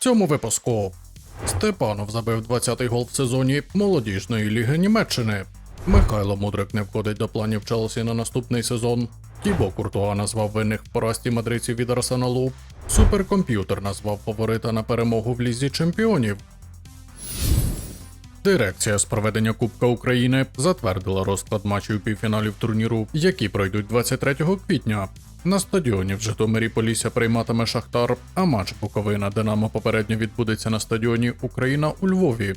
цьому випуску. Степанов забив 20-й гол в сезоні молодіжної ліги Німеччини. Михайло Мудрик не входить до планів Челсі на наступний сезон. Тібо Куртуа назвав винних в поразці мадридців від Арсеналу. Суперкомп'ютер назвав фаворита на перемогу в лізі чемпіонів. Дирекція з проведення Кубка України затвердила розклад матчів півфіналів турніру, які пройдуть 23 квітня. На стадіоні в Житомирі Полісся прийматиме Шахтар, а матч Буковина Динамо попередньо відбудеться на стадіоні Україна у Львові.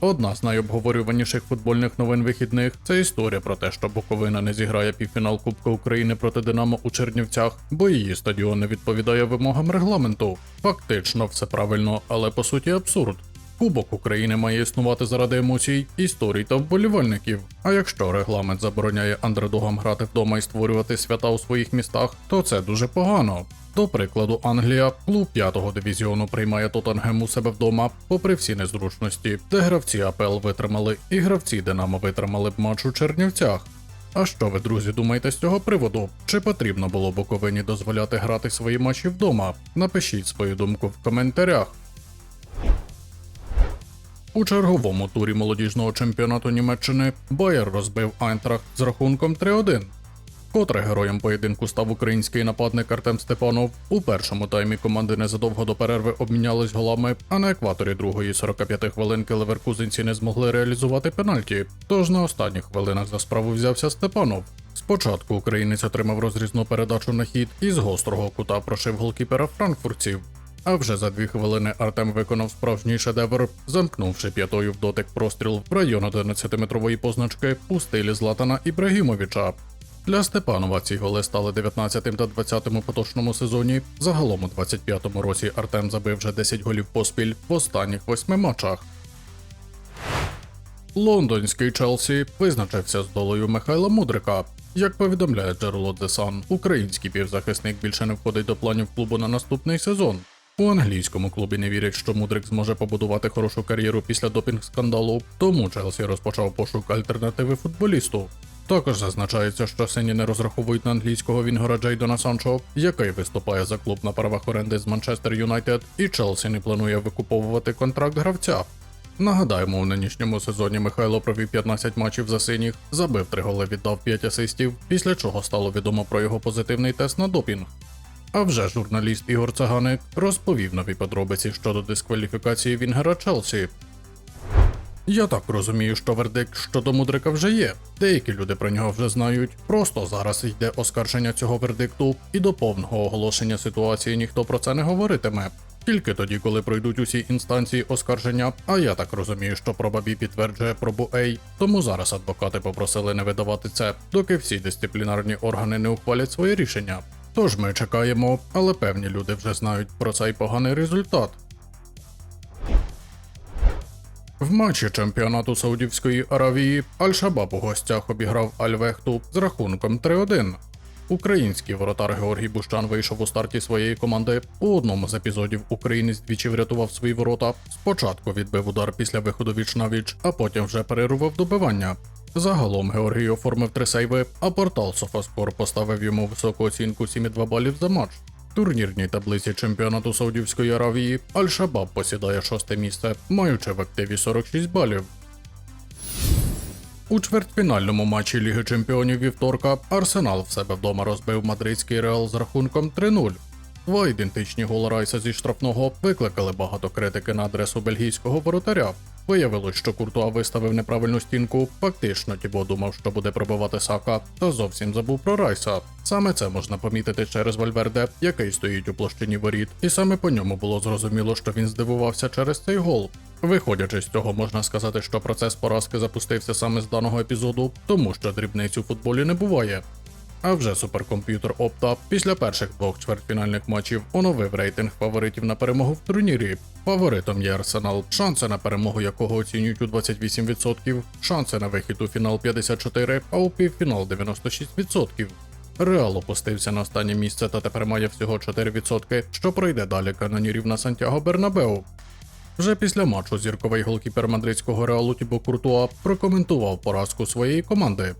Одна з найобговорюваніших футбольних новин вихідних це історія про те, що Буковина не зіграє півфінал Кубка України проти Динамо у Чернівцях, бо її стадіон не відповідає вимогам регламенту. Фактично все правильно, але по суті абсурд. Кубок України має існувати заради емоцій, історій та вболівальників. А якщо регламент забороняє андердогам грати вдома і створювати свята у своїх містах, то це дуже погано. До прикладу, Англія, клуб п'ятого дивізіону приймає Тоттенгем у себе вдома, попри всі незручності, де гравці АПЛ витримали і гравці Динамо витримали б матч у Чернівцях. А що ви, друзі, думаєте з цього приводу? Чи потрібно було Буковині дозволяти грати свої матчі вдома? Напишіть свою думку в коментарях. У черговому турі молодіжного чемпіонату Німеччини Байер розбив Айнтрахт з рахунком 3-1. Котре героєм поєдинку став український нападник Артем Степанов. У першому таймі команди незадовго до перерви обмінялись голами, а на екваторі другої 45 хвилинки леверкузинці не змогли реалізувати пенальті. Тож на останніх хвилинах за справу взявся Степанов. Спочатку українець отримав розрізну передачу на хід і з гострого кута прошив голкіпера франкфуртців. А вже за дві хвилини Артем виконав справжній шедевр, замкнувши п'ятою в дотик простріл в район 11-метрової позначки у стилі Златана Ібрагімовича. Для Степанова ці голи стали 19 та 20 у поточному сезоні. Загалом у 25-му році Артем забив вже 10 голів поспіль в останніх восьми матчах. Лондонський Челсі визначився з долею Михайла Мудрика. Як повідомляє джерело The Sun, український півзахисник більше не входить до планів клубу на наступний сезон. У англійському клубі не вірять, що Мудрик зможе побудувати хорошу кар'єру після допінг-скандалу, тому Челсі розпочав пошук альтернативи футболісту. Також зазначається, що сині не розраховують на англійського вінгера Джейдона Санчо, який виступає за клуб на правах оренди з Манчестер Юнайтед, і Челсі не планує викуповувати контракт гравця. Нагадаємо, у нинішньому сезоні Михайло провів 15 матчів за синіх, забив 3 голи, віддав 5 асистів, після чого стало відомо про його позитивний тест на допінг. А вже журналіст Ігор Цаганик розповів нові подробиці щодо дискваліфікації Вінгера Челсі. Я так розумію, що вердикт щодо Мудрика вже є. Деякі люди про нього вже знають. Просто зараз йде оскарження цього вердикту, і до повного оголошення ситуації ніхто про це не говоритиме. Тільки тоді, коли пройдуть усі інстанції оскарження, а я так розумію, що проба Бі підтверджує пробу A, тому зараз адвокати попросили не видавати це, доки всі дисциплінарні органи не ухвалять своє рішення. Тож ми чекаємо, але певні люди вже знають про цей поганий результат. В матчі чемпіонату Саудівської Аравії Аль-Шабаб у гостях обіграв Аль-Вехту з рахунком 3-1. Український воротар Георгій Бущан вийшов у старті своєї команди. У одному з епізодів українець двічі врятував свої ворота. Спочатку відбив удар після виходу віч на віч, а потім вже перервав добивання. Загалом Георгій оформив три сейви, а портал Софаскор поставив йому високу оцінку 7,2 балів за матч. В турнірній таблиці чемпіонату Саудівської Аравії Аль-Шабаб посідає шосте місце, маючи в активі 46 балів. У чвертьфінальному матчі Ліги Чемпіонів вівторка Арсенал в себе вдома розбив мадридський реал з рахунком 3-0. Два ідентичні голи Райса зі штрафного викликали багато критики на адресу бельгійського воротаря. Виявилось, що Куртуа виставив неправильну стінку. Фактично, Тібо думав, що буде пробивати Сака, та зовсім забув про Райса. Саме це можна помітити через Вальверде, який стоїть у площині воріт, і саме по ньому було зрозуміло, що він здивувався через цей гол. Виходячи з цього, можна сказати, що процес поразки запустився саме з даного епізоду, тому що дрібниць у футболі не буває. А вже суперкомп'ютер Opta після перших двох чвертьфінальних матчів оновив рейтинг фаворитів на перемогу в турнірі. Фаворитом є Арсенал, шанси на перемогу якого оцінюють у 28%, шанси на вихід у фінал 54%, а у півфінал 96%. Реал опустився на останнє місце та тепер має всього 4%, що пройде далі канонірів на Сантьяго Бернабеу. Вже після матчу зірковий голкіпер мадридського реалу Тібо Куртуа прокоментував поразку своєї команди.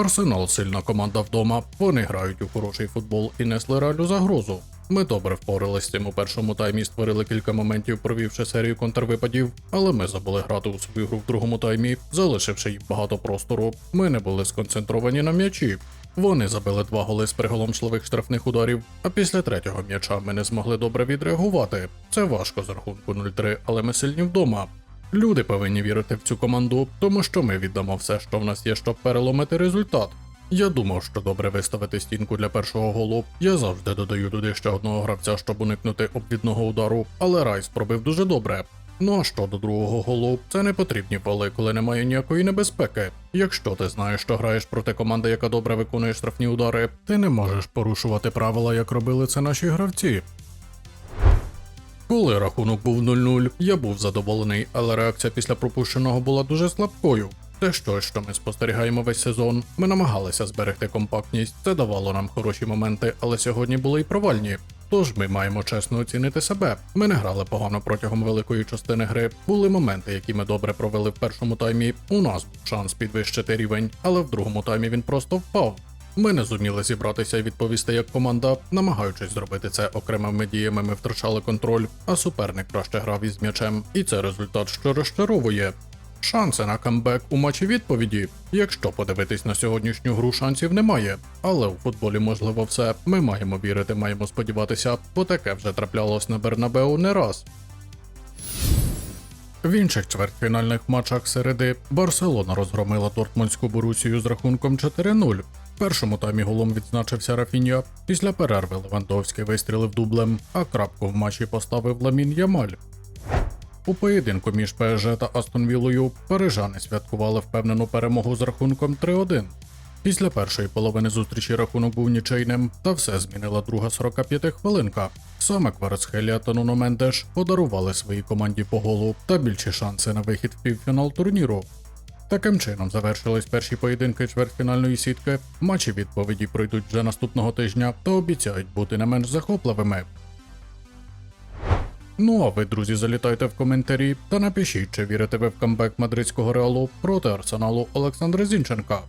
Арсенал сильна команда вдома. Вони грають у хороший футбол і несли реальну загрозу. Ми добре впоралися з цим у першому таймі створили кілька моментів, провівши серію контрвипадів, але ми забули грати у свою гру в другому таймі, залишивши їм багато простору. Ми не були сконцентровані на м'ячі. Вони забили два голи з приголомшливих штрафних ударів, а після третього м'яча ми не змогли добре відреагувати. Це важко з рахунку 0-3, але ми сильні вдома. Люди повинні вірити в цю команду, тому що ми віддамо все, що в нас є, щоб переломити результат. Я думав, що добре виставити стінку для першого голу. Я завжди додаю туди ще одного гравця, щоб уникнути обвідного удару, але Райс пробив дуже добре. Ну а що до другого голу, це не потрібні поли, коли немає ніякої небезпеки. Якщо ти знаєш, що граєш проти команди, яка добре виконує штрафні удари, ти не можеш порушувати правила, як робили це наші гравці. Коли рахунок був 0-0, я був задоволений, але реакція після пропущеного була дуже слабкою. Це щось, що ми спостерігаємо весь сезон. Ми намагалися зберегти компактність, це давало нам хороші моменти, але сьогодні були й провальні. Тож ми маємо чесно оцінити себе. Ми не грали погано протягом великої частини гри. Були моменти, які ми добре провели в першому таймі. У нас був шанс підвищити рівень, але в другому таймі він просто впав. Ми не зуміли зібратися і відповісти як команда, намагаючись зробити це окремими діями, ми втрачали контроль, а суперник краще грав із м'ячем, і це результат, що розчаровує. Шанси на камбек у матчі відповіді. Якщо подивитись на сьогоднішню гру, шансів немає. Але у футболі можливо все. Ми маємо вірити, маємо сподіватися, бо таке вже траплялось на Бернабеу не раз. В інших чвертьфінальних матчах середи Барселона розгромила Дортмундську Борусію з рахунком 4-0. Першому таймі голом відзначився Рафінья. Після перерви Левандовський вистрілив дублем, а крапку в матчі поставив Ламін Ямаль. У поєдинку між ПСЖ та Астон Віллою парижани святкували впевнену перемогу з рахунком 3-1. Після першої половини зустрічі рахунок був нічийним, та все змінила друга 45 хвилинка. Саме Кварцхелія та Нуно Мендеш подарували своїй команді по голу та більші шанси на вихід в півфінал турніру. Таким чином завершились перші поєдинки чвертьфінальної сітки. Матчі відповіді пройдуть вже наступного тижня та обіцяють бути не менш захопливими. Ну а ви, друзі, залітайте в коментарі та напишіть, чи вірите ви в камбек мадридського реалу проти арсеналу Олександра Зінченка.